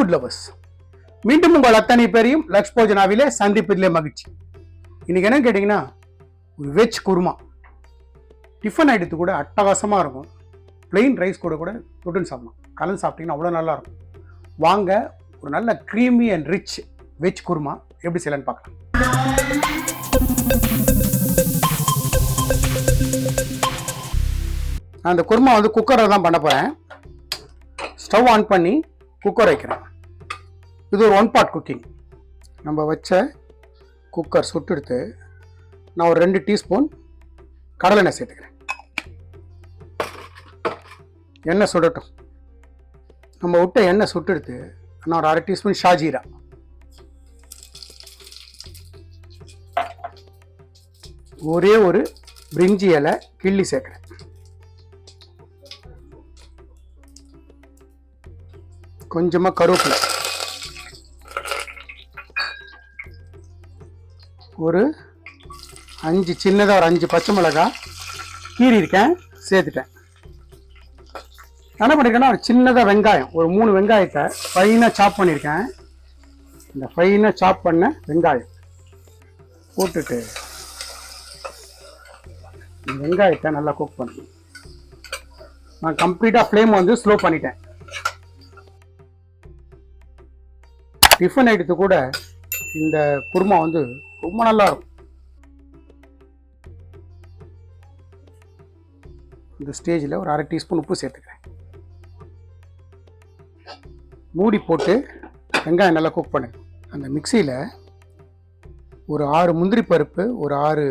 Food lovers மீண்டும் உங்கள் அத்தனை பேரையும் லக்ஷ் போஜனாவிலே சந்திப்பதிலே மகிழ்ச்சி. இன்னைக்கு என்ன கேட்டிங்கன்னா ஒரு வெஜ் குருமா. டிஃபன் ஐட்டத்து கூட அட்டகாசமாக இருக்கும். பிளெயின் ரைஸ் கூட கூட தொட்டுன்னு சாப்பிடலாம். கலந்து சாப்பிட்டீங்கன்னா அவ்வளோ நல்லா இருக்கும். வாங்க ஒரு நல்ல creamy and rich veg kurma எப்படி செய்யலான்னு பார்க்கலாம். நான் அந்த குருமா வந்து குக்கரில் தான் பண்ண போகிறேன் ஸ்டவ் ஆன் பண்ணி குக்கர் வைக்கிறேன். இது ஒரு ஒன் பார்ட் குக்கிங் நம்ம வச்ச குக்கர் சுட்டெடுத்து நான் ஒரு ரெண்டு டீஸ்பூன் கடலெண்ணெய் சேர்த்துக்கிறேன். எண்ணெய் சுடட்டும். நம்ம விட்ட எண்ணெய் சுட்டெடுத்து நான் ஒரு அரை டீஸ்பூன் ஷாஜீரா. ஒரே ஒரு பிரிஞ்சி இலை கிள்ளி சேர்க்குறேன். கொஞ்சமாக கருவேப்பிலை. ஒரு அஞ்சு சின்னதாக ஒரு அஞ்சு பச்சை மிளகாய் கீறி இருக்கேன் சேர்த்துட்டேன். என்ன பண்ணிருக்கேன்னா ஒரு சின்னதாக வெங்காயம் ஒரு மூணு வெங்காயத்தை ஃபைனாக சாப் பண்ணியிருக்கேன் இந்த ஃபைனாக சாப் பண்ண வெங்காயம் போட்டுட்டு வெங்காயத்தை நல்லா குக் பண்ணணும். நான் கம்ப்ளீட்டாக ஃப்ளேம் வந்து ஸ்லோ பண்ணிட்டேன். டிஃபன் ஐட்டத்து கூட இந்த குருமா வந்து ரொம்ப நல்லா இருக்கும் இந்த ஸ்டேஜில் ஒரு அரை டீஸ்பூன் உப்பு சேர்த்துக்கிறேன். மூடி போட்டு வெங்காயம் நல்லா குக் பண்ணுங்க அந்த மிக்சியில் ஒரு ஆறு முந்திரி பருப்பு ஒரு ஆறு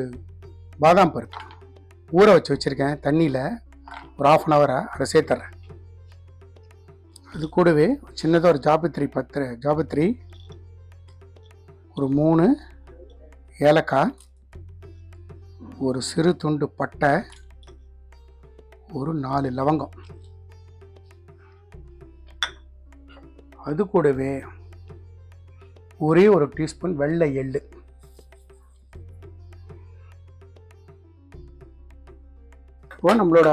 பாதாம் பருப்பு ஊற வச்சு வச்சுருக்கேன். தண்ணியில் ஒரு ஆஃப் அன் ஹவராக அதை சேர்த்துட்றேன் அது கூடவே சின்னதாக ஒரு ஜாபத்திரி பத்திர ஜாபத்திரி ஒரு மூணு ஏலக்காய் ஒரு சிறு துண்டு பட்டை ஒரு நாலு லவங்கம். அது கூடவே ஒரே ஒரு டீஸ்பூன் வெள்ளை எள்ளு. இப்போ நம்மளோட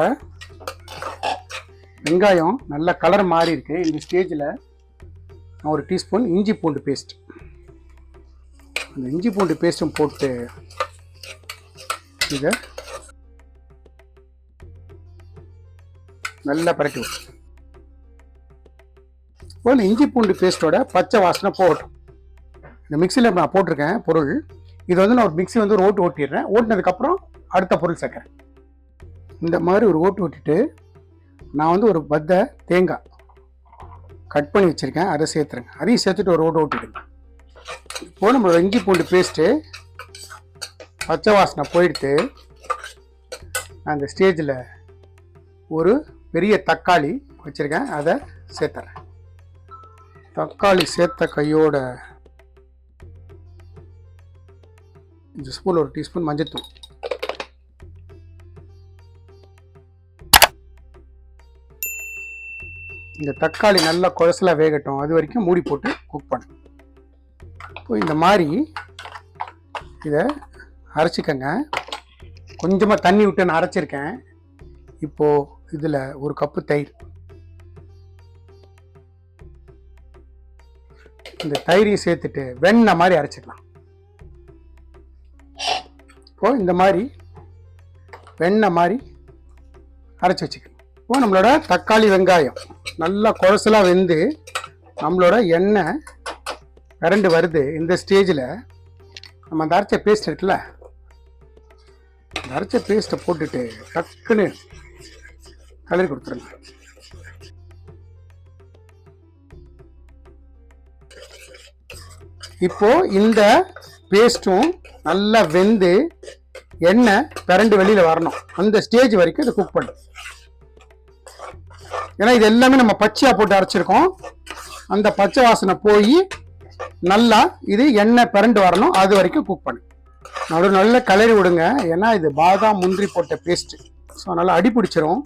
வெங்காயம் நல்ல கலர் மாறி இருக்கு இந்த ஸ்டேஜில் நான் ஒரு டீஸ்பூன் இஞ்சி பூண்டு பேஸ்ட் அந்த இஞ்சி பூண்டு பேஸ்ட்டும் போட்டு இதை நல்லா பரட்டி விட்டு இப்போ இஞ்சி பூண்டு பேஸ்ட்டோட பச்சை வாசனை போகட்டும். இந்த மிக்சியில் நான் போட்டிருக்கேன் பொருள். இது வந்து நான் ஒரு மிக்ஸி வந்து ஒரு ஓட்டு ஓட்டிடுறேன். ஓட்டினதுக்கப்புறம் அடுத்த பொருள் சேர்க்குறேன். இந்த மாதிரி ஒரு ஓட்டு ஓட்டிட்டு நான் வந்து ஒரு பத்தை தேங்காய் கட் பண்ணி வச்சுருக்கேன். அதை சேர்த்துருங்க. அதையும் சேர்த்துட்டு ஒரு ஓட்டு ஓட்டிடுங்க. இப்போ நம்மளோட இஞ்சி பூண்டு பேஸ்ட்டு பச்சை வாசனை போயிடுத்து. அந்த ஸ்டேஜில் ஒரு பெரிய தக்காளி வச்சுருக்கேன். அதை சேர்த்துறேன். தக்காளி சேர்த்த கையோட இந்த ஸ்பூன் ஒரு டீஸ்பூன் மஞ்சத்தூள். இந்த தக்காளி நல்லா குழசலாக வேகட்டும். அது வரைக்கும் மூடி போட்டு குக் பண்ணு. இப்போ இந்த மாதிரி இதை அரைச்சிக்கங்க. கொஞ்சமாக தண்ணி விட்டு நான் அரைச்சிருக்கேன். இப்போது இதில் ஒரு கப்பு தயிர். இந்த தயிரையும் சேர்த்துட்டு வெண்ணெய் மாதிரி அரைச்சிக்கலாம். இப்போ இந்த மாதிரி வெண்ணெய் மாதிரி அரைச்சி வச்சுக்கணும். இப்போ நம்மளோட தக்காளி வெங்காயம் நல்லா குழசலாக வெந்து நம்மளோட எண்ணெய் கரண்டு வருது இந்த ஸ்டேஜில். நம்ம அந்த அரைச்ச பேஸ்ட் இருக்குல்ல? அந்த அரைச்ச பேஸ்ட்டை போட்டுட்டு டக்குன்னு கலரி கொடுத்துருங்க. இப்போ இந்த பேஸ்ட்டும் நல்லா வெந்து எண்ணெய் பிறண்டு வெளியில் வரணும். அந்த ஸ்டேஜ் வரைக்கும் இதை குக் பண்ணும் ஏன்னா இது எல்லாமே நம்ம பச்சையாக போட்டு அரைச்சிருக்கோம். அந்த பச்சை வாசனை போய் நல்லா இது எண்ணெய் பிறண்டு வரணும் அது வரைக்கும் குக் பண்ணு. நடு நல்ல கலரி விடுங்க. ஏன்னா இது பாதாம் முந்திரி போட்ட பேஸ்ட் ஸோ நல்லா அடி பிடிச்சிரும்.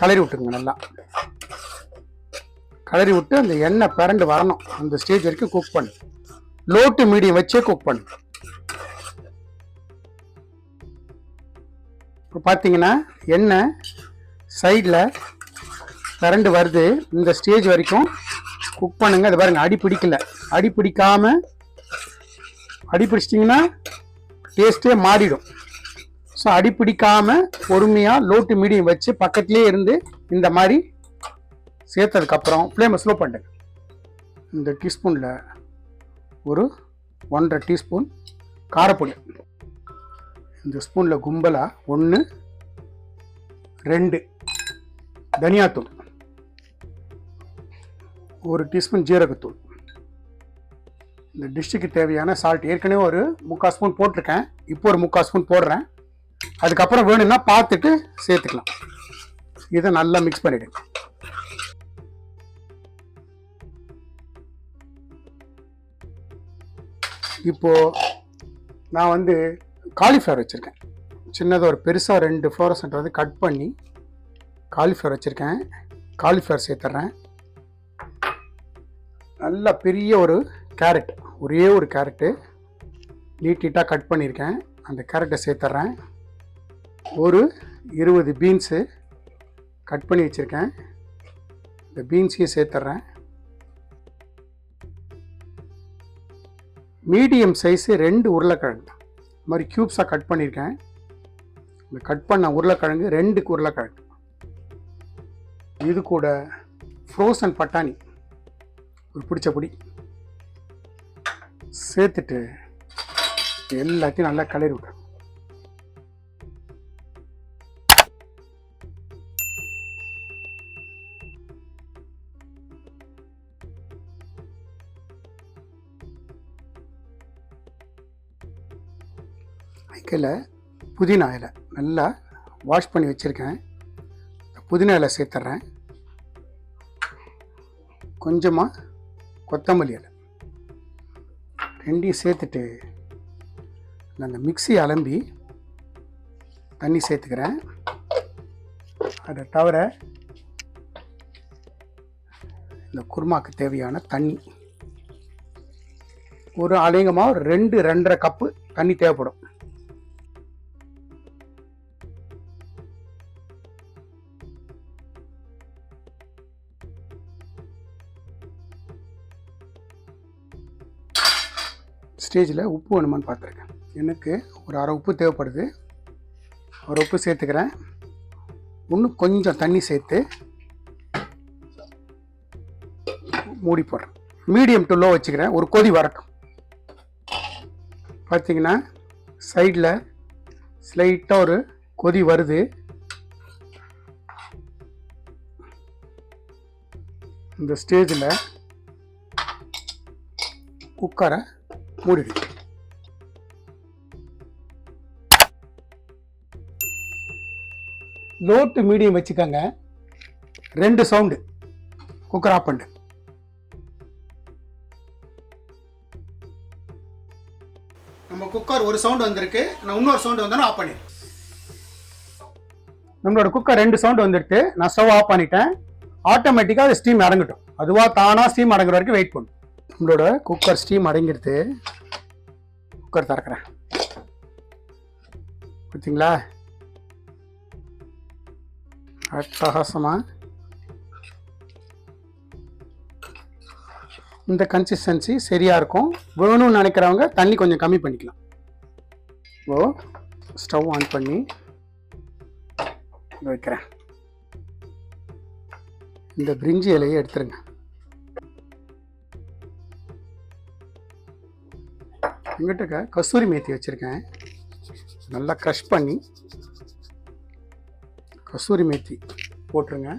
கலரி விட்டுருங்க நல்லா. கலரி விட்டு அந்த எண்ணெய் பிறண்டு வரணும். அந்த ஸ்டேஜ் வரைக்கும் குக் பண்ணு. லோ டு மீடியம் வச்சே குக் பண்ணு. இப்போ பார்த்தீங்கன்னா எண்ணெய் சைடில் பிறண்டு வருது. இந்த ஸ்டேஜ் வரைக்கும் குக் பண்ணுங்க. அது பாருங்க அடி பிடிக்கல. அடி பிடிக்காம அடி பிடிச்சிட்டிங்கன்னா டேஸ்ட்டே மாறிடும். ஸோ அடி பிடிக்காம பொறுமையாக லோ டு மீடியம் வச்சு பக்கத்துலேயே இருந்து இந்த மாதிரி சேர்த்ததுக்கப்புறம் ஃப்ளேமை ஸ்லோ பண்ணுங்க இந்த டீஸ்பூனில் ஒரு ஒன்றரை டீஸ்பூன் காரப்பொடி. இந்த ஸ்பூனில் கும்பலாக ஒன்று ரெண்டு தனியாத்தூள். ஒரு டீஸ்பூன் ஜீரகத்தூள். இந்த டிஷ்ஷுக்கு தேவையான சால்ட் ஏற்கனவே ஒரு முக்கால் ஸ்பூன் போட்டிருக்கேன். இப்போ ஒரு முக்கால் ஸ்பூன் போடுறேன். அதுக்கப்புறம் வேணும்னா பார்த்துட்டு சேர்த்துக்கலாம். இதை நல்லா மிக்ஸ் பண்ணிவிடுங்க இப்போது நான் வந்து காலிஃப்ளவர் வச்சுருக்கேன். சின்னதாக ஒரு பெருசாக ரெண்டு ஃப்ளோரசன்ட் வந்து கட் பண்ணி காலிஃப்ளவர் வச்சுருக்கேன். காலிஃப்ளவர் சேர்த்துட்றேன் நல்ல பெரிய ஒரு கேரட் ஒரே ஒரு கேரட்டு நீட் நீட்டாக கட் பண்ணியிருக்கேன் அந்த கேரட்டை சேர்த்துட்றேன் ஒரு இருபது பீன்ஸு கட் பண்ணி வச்சுருக்கேன். இந்த பீன்ஸையும் சேர்த்துட்றேன் மீடியம் சைஸு ரெண்டு உருளைக்கிழங்கு. இந்த மாதிரி க்யூப்ஸாக கட் பண்ணியிருக்கேன் இந்த கட் பண்ண உருளைக்கிழங்கு ரெண்டுக்கு உருளைக்கிழங்கு. இது கூட ஃப்ரோசன் பட்டாணி. ஒரு பிடிச்ச பொடி. சேர்த்துட்டு எல்லாத்தையும் நல்லா கலரி விட்டேன் வைக்கல புதினா இலை நல்லா வாஷ் பண்ணி வச்சுருக்கேன். புதினா இலை சேர்த்துட்றேன் கொஞ்சமாக கொத்தமல்லி இலை. ரெண்டையும் சேர்த்துட்டு நான் அந்த மிக்சி அலம்பி தண்ணி சேர்த்துக்கிறேன். அதை தவிர இந்த குருமாக்கு தேவையான தண்ணி. ஒரு அநேகமாக ஒரு ரெண்டு ரெண்டரை கப்பு தண்ணி தேவைப்படும். ஸ்டேஜில் உப்பு வேணுமான்னு பார்த்துருக்கேன். எனக்கு ஒரு அரை உப்பு தேவைப்படுது. ஒரு உப்பு சேர்த்துக்கிறேன். இன்னும் கொஞ்சம் தண்ணி சேர்த்து மூடி போடுறேன். மீடியம் டு லோ வச்சுக்கிறேன். ஒரு கொதி வரட்டும். பார்த்தீங்கன்னா சைடில் ஸ்லைட்டாக ஒரு கொதி வருது. இந்த ஸ்டேஜில் குக்கரை மூடிடு. லோ டு மீடியம் வச்சுக்கோங்க. ரெண்டு சவுண்டு குக்கர் ஆஃப் பண்ணு. நம்ம குக்கர் ஒரு சவுண்ட் வந்திருக்கு. நான் இன்னொரு சவுண்ட் வந்தாலும் ஆஃப் பண்ணிடு. நம்மளோட குக்கர் ரெண்டு சவுண்ட் வந்துட்டு நான் ஸ்டவ் ஆஃப் பண்ணிட்டேன். ஆட்டோமேட்டிக்காக அது ஸ்டீம் இறங்கட்டும் அதுவாக தானாக ஸ்டீம் அடங்குற வரைக்கும் வெயிட் பண்ணும் நம்மளோட குக்கர் ஸ்டீம் அடங்கிடுது. குக்கர் திறக்கிறேன். பார்த்தீங்களா அட்டகாசமாக இந்த கன்சிஸ்டன்சி சரியாக இருக்கும். வேணும்னு நினைக்கிறவங்க தண்ணி கொஞ்சம் கம்மி பண்ணிக்கலாம். ஓ ஸ்டவ் ஆன் பண்ணி வைக்கிறேன். இந்த பிரிஞ்சி இலையை எடுத்துருங்க. எங்கிட்ட கஸ்தூரி மேத்தி வச்சுருக்கேன். நல்லா க்ரஷ் பண்ணி கஸ்தூரி மேத்தி போட்டுருங்க.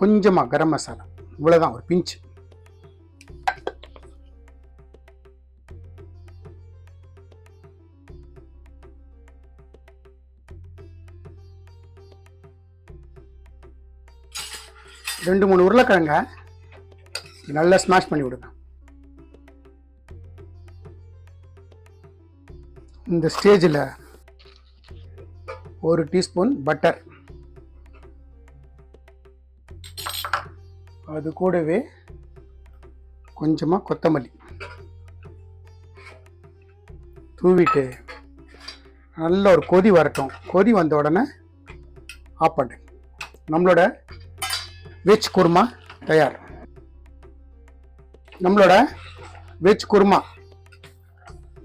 கொஞ்சமாக கரம் மசாலா இவ்வளோதான் ஒரு பிஞ்சு ரெண்டு மூணு உருளைக்கிழங்க நல்லா ஸ்மாஷ் பண்ணி விடுங்க. இந்த ஸ்டேஜில் ஒரு டீஸ்பூன் பட்டர் அது கூடவே கொஞ்சமாக கொத்தமல்லி. தூவிட்டு நல்ல ஒரு கொதி வரட்டும். கொதி வந்த உடனே ஆஃப் பண்ணுங்க நம்மளோட வெஜ் குருமா தயார். நம்மளோட வெஜ் குருமா.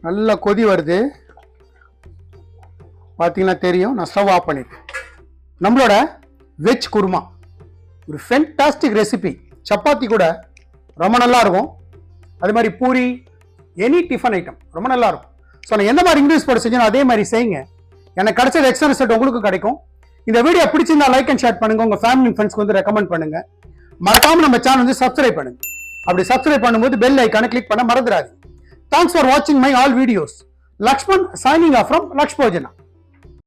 நல்லா கொதி வருது. பார்த்தீங்கன்னா தெரியும். நான் ஸ்டவ் ஆஃப் பண்ணிட்டேன் நம்மளோட வெஜ் குருமா. ஒரு ஃபென்டாஸ்டிக் ரெசிபி சப்பாத்தி கூட ரொம்ப நல்லா இருக்கும். அது மாதிரி பூரி எனி டிஃபன் ஐட்டம் ரொம்ப நல்லா இருக்கும். ஸோ நான் எந்த மாதிரி இன்க்ரீஸ் போட செஞ்சேனோ அதே மாதிரி செய்யுங்க. எனக்கு கிடைச்ச எக்ஸ்ட்ரா ரிசல்ட் உங்களுக்கும் கிடைக்கும். இந்த வீடியோ பிடிச்சிருந்தா லைக் அண்ட் ஷேர் பண்ணுங்க. உங்க ஃபேமிலி ஃப்ரெண்ட்ஸ்க்கு வந்து ரெக்கமெண்ட் பண்ணுங்க. மறக்காம நம்ம சேனல் வந்து சப்ஸ்கிரைப் பண்ணுங்க. அப்படி சப்ஸ்கிரைப் பண்ணும்போது பெல் ஐக்கான கிளிக் பண்ண மறந்துடாது தேங்க்ஸ் ஃபார் வாட்சிங் my all videos Lakshman signing off from Lakshbhojana